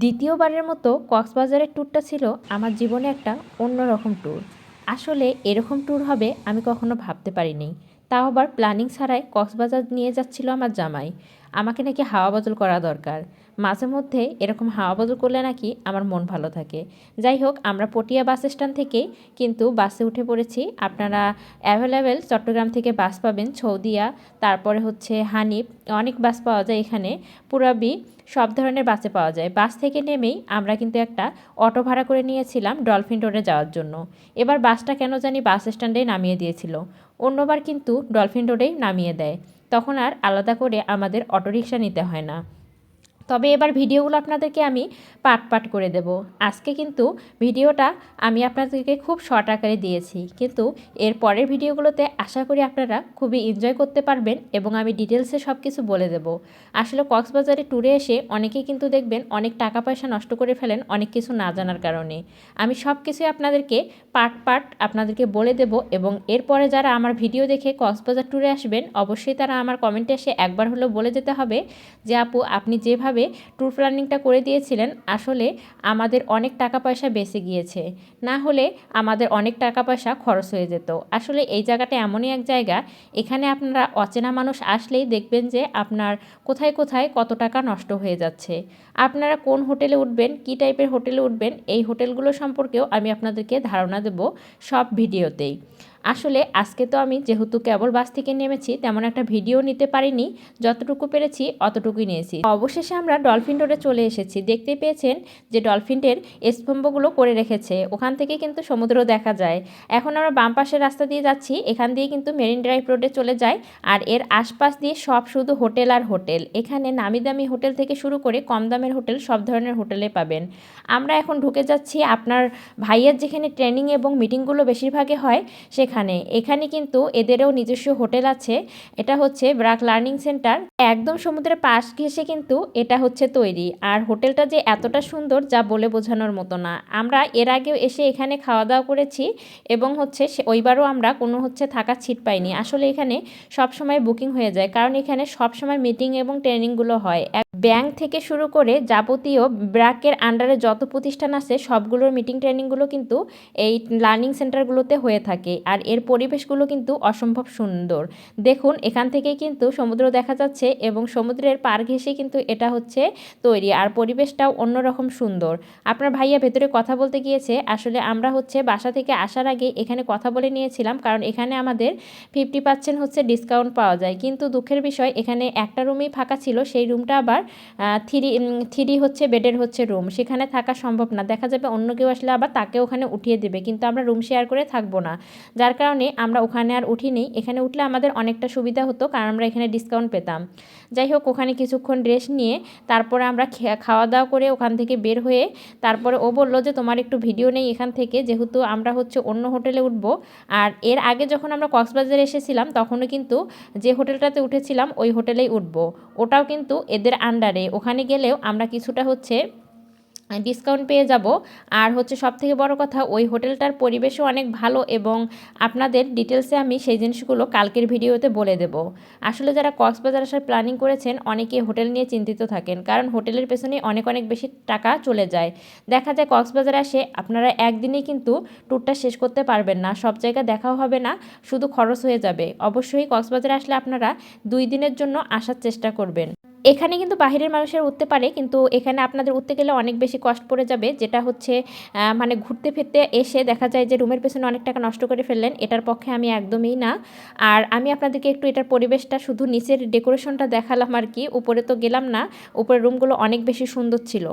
দ্বিতীয়বারের মতো কক্সবাজারের ট্যুরটা ছিল আমার জীবনে একটা অন্যরকম ট্যুর আসলে এরকম ট্যুর হবে আমি কখনো ভাবতে পারিনি। তাও আবার প্ল্যানিং ছাড়াই কক্সবাজার নিয়ে যাচ্ছিল আমার জামাই। আমাকে নাকি হাওয়া বদল করা দরকার। মাঝে মধ্যে এরকম হাওয়া বদল করলে নাকি আমার মন ভালো থাকে। যাই হোক, আমরা পটিয়া বাস স্ট্যান্ড থেকে কিন্তু বাসে উঠে পড়েছি। আপনারা অ্যাভেলেবেল চট্টগ্রাম থেকে বাস পাবেন ছৌদিয়া, তারপরে হচ্ছে হানিফ, অনেক বাস পাওয়া যায় এখানে। পুরাবি, সব ধরনের বাসে পাওয়া যায়। বাস থেকে নেমেই আমরা কিন্তু একটা অটো ভাড়া করে নিয়েছিলাম ডলফিন রোডে যাওয়ার জন্য। এবার বাসটা কেন জানি বাস স্ট্যান্ডেই নামিয়ে দিয়েছিল। অন্যবার কিন্তু ডলফিন রোডেই নামিয়ে দেয়। তখন আর আলাদা করে আমাদের অটোরিকশা নিতে হয় না। তবে এবার ভিডিওগুলো আপনাদেরকে আমি পাট পাট করে দেব। আজকে কিন্তু ভিডিওটা আমি আপনাদেরকে খুব শর্ট আকারে দিয়েছি। কিন্তু এর পরের ভিডিওগুলোতে আশা করি আপনারা খুবই এনজয় করতে পারবেন এবং আমি ডিটেলসে সব কিছু বলে দেব। আসলে কক্সবাজারে ট্যুরে এসে অনেকেই কিন্তু দেখবেন অনেক টাকা পয়সা নষ্ট করে ফেলেন অনেক কিছু না জানার কারণে। আমি সব কিছুই আপনাদেরকে পার্ট পার্ট আপনাদেরকে বলে দেব এবং এরপরে যারা আমার ভিডিও দেখে কক্সবাজার ট্যুরে আসবেন, অবশ্যই তারা আমার কমেন্টে এসে একবার হলেও বলে যেতে হবে যে, আপু, আপনি যেভাবে যেভাবে ট্যুর প্ল্যানিংটা করে দিয়েছিলেন, আসলে আমাদের অনেক টাকা পয়সা বেঁচে গিয়েছে। না হলে আমাদের অনেক টাকা পয়সা খরচ হয়ে যেত। আসলে এই জায়গাটা এমনই এক জায়গা, এখানে আপনারা অচেনা মানুষ আসলেই দেখবেন যে আপনার কোথায় কোথায় কত টাকা নষ্ট হয়ে যাচ্ছে। আপনারা কোন হোটেলে উঠবেন, কি টাইপের হোটেলে উঠবেন, এই হোটেলগুলো সম্পর্কেও আমি আপনাদেরকে ধারণা দেব সব ভিডিওতেই। আসলে আজকে তো আমি যেহেতু কেবল বাস থেকে নেমেছি, তেমন একটা ভিডিও নিতে পারিনি। যতটুকু পেরেছি, অতটুকুই নিয়েছি। অবশেষে আমরা ডলফিন রোডে চলে এসেছি। দেখতে পেয়েছেন যে ডলফিনের স্তম্ভগুলো করে রেখেছে। ওখান থেকে কিন্তু সমুদ্র দেখা যায়। এখন আমরা বাম পাশের রাস্তা দিয়ে যাচ্ছি। এখান দিয়ে কিন্তু মেরিন ড্রাইভ রোডে চলে যায় আর এর আশপাশ দিয়ে সব শুধু হোটেল আর হোটেল। এখানে নামি দামি হোটেল থেকে শুরু করে কম দামের হোটেল সব ধরনের হোটেলে পাবেন। আমরা এখন ঢুকে যাচ্ছি। আপনার ভাইয়ের যেখানে ট্রেনিং এবং মিটিংগুলো বেশিরভাগে হয়, সেখানে এখানে। এখানে কিন্তু এদেরও নিজস্ব হোটেল আছে। এটা হচ্ছে ব্রাক লার্নিং সেন্টার। একদম সমুদ্রের পাশ ঘেসে কিন্তু এটা হচ্ছে তৈরি। আর হোটেলটা যে এতটা সুন্দর যা বলে বোঝানোর মতো না। আমরা এর আগেও এসে এখানে খাওয়া দাওয়া করেছি এবং হচ্ছে ওইবারও আমরা কোনো হচ্ছে থাকার ছিট পাইনি। আসলে এখানে সব সময় বুকিং হয়ে যায়। কারণ এখানে সব সময় মিটিং এবং ট্রেনিংগুলো হয়। ব্যাংক থেকে শুরু করে যাবতীয় ব্র্যাকের আন্ডারে যত প্রতিষ্ঠান আছে, সবগুলোর মিটিং ট্রেনিংগুলো কিন্তু এই লার্নিং সেন্টারগুলোতে হয়ে থাকে। আর এর পরিবেশগুলো কিন্তু অসম্ভব সুন্দর। দেখুন, এখান থেকেই কিন্তু সমুদ্র দেখা যাচ্ছে এবং সমুদ্রের পার ঘেসে কিন্তু এটা হচ্ছে তৈরি। আর পরিবেশটাও অন্যরকম সুন্দর। আপনার ভাইয়া ভেতরে কথা বলতে গিয়েছে, আসলে আমরা হচ্ছে বাসা থেকে আসার আগে এখানে কথা বলে নিয়েছিলাম, কারণ এখানে আমাদের ফিফটি পার্সেন্ট হচ্ছে ডিসকাউন্ট পাওয়া যায়। কিন্তু দুঃখের বিষয়, এখানে একটা রুমই ফাঁকা ছিল, সেই রুমটা আবার থ্রি থ্রি হচ্ছে বেডের হচ্ছে রুম। সেখানে থাকা সম্ভব না। দেখা যাবে অন্য কেউ আসলে আবার তাকে ওখানে উঠিয়ে দেবে। কিন্তু আমরা রুম শেয়ার করে থাকব না। যার কারণে আমরা ওখানে আর উঠিনি। এখানে উঠলে আমাদের অনেকটা সুবিধা হতো, কারণ আমরা এখানে ডিসকাউন্ট পেতাম। যাই হোক, ওখানে কিছুক্ষণ রেস্ট নিয়ে তারপরে আমরা খাওয়া দাওয়া করে ওখান থেকে বের হয়ে তারপরে ও বলল যে, তোমার একটু ভিডিও নেই এখান থেকে। যেহেতু আমরা হচ্ছে অন্য হোটেলে উঠব। আর এর আগে যখন আমরা কক্সবাজারে এসেছিলাম, তখনও কিন্তু যে হোটেলটাতে উঠেছিলাম, ওই হোটেলেই উঠব। ওটাও কিন্তু এদের আন্ডারে ওখানে গেলেও আমরা কিছুটা হচ্ছে ডিসকাউন্ট পেয়ে যাব। আর হচ্ছে সব থেকে বড় কথা, ওই হোটেলটার পরিবেশও অনেক ভালো এবং আপনাদের ডিটেলসে আমি সেই জিনিসগুলো কালকের ভিডিওতে বলে দেব। আসলে যারা কক্সবাজার আসার প্ল্যানিং করেছেন, অনেকে হোটেল নিয়ে চিন্তিত থাকেন, কারণ হোটেলের পেছনে অনেক অনেক বেশি টাকা চলে যায়। দেখা যায় কক্সবাজার আসে, আপনারা একদিনেই কিন্তু ট্যুরটা শেষ করতে পারবেন না, সব জায়গা দেখাও হবে না, শুধু খরচ হয়ে যাবে। অবশ্যই কক্সবাজারে আসলে আপনারা দুই দিনের জন্য আসার চেষ্টা করবেন। এখানে কিন্তু বাহিরের মানুষের উঠতে পারে, কিন্তু এখানে আপনাদের উঠতে গেলে অনেক বেশি কষ্ট পড়ে যাবে। যেটা হচ্ছে মানে ঘুরতে ফিরতে এসে দেখা যায় যে রুমের পেছনে অনেক টাকা নষ্ট করে ফেললেন, এটার পক্ষে আমি একদমই না। আর আমি আপনাদেরকে একটু এটার পরিবেশটা, শুধু নিচের ডেকোরেশনটা দেখালাম আর কি, উপরে তো গেলাম না, উপরের রুমগুলো অনেক বেশি সুন্দর ছিল।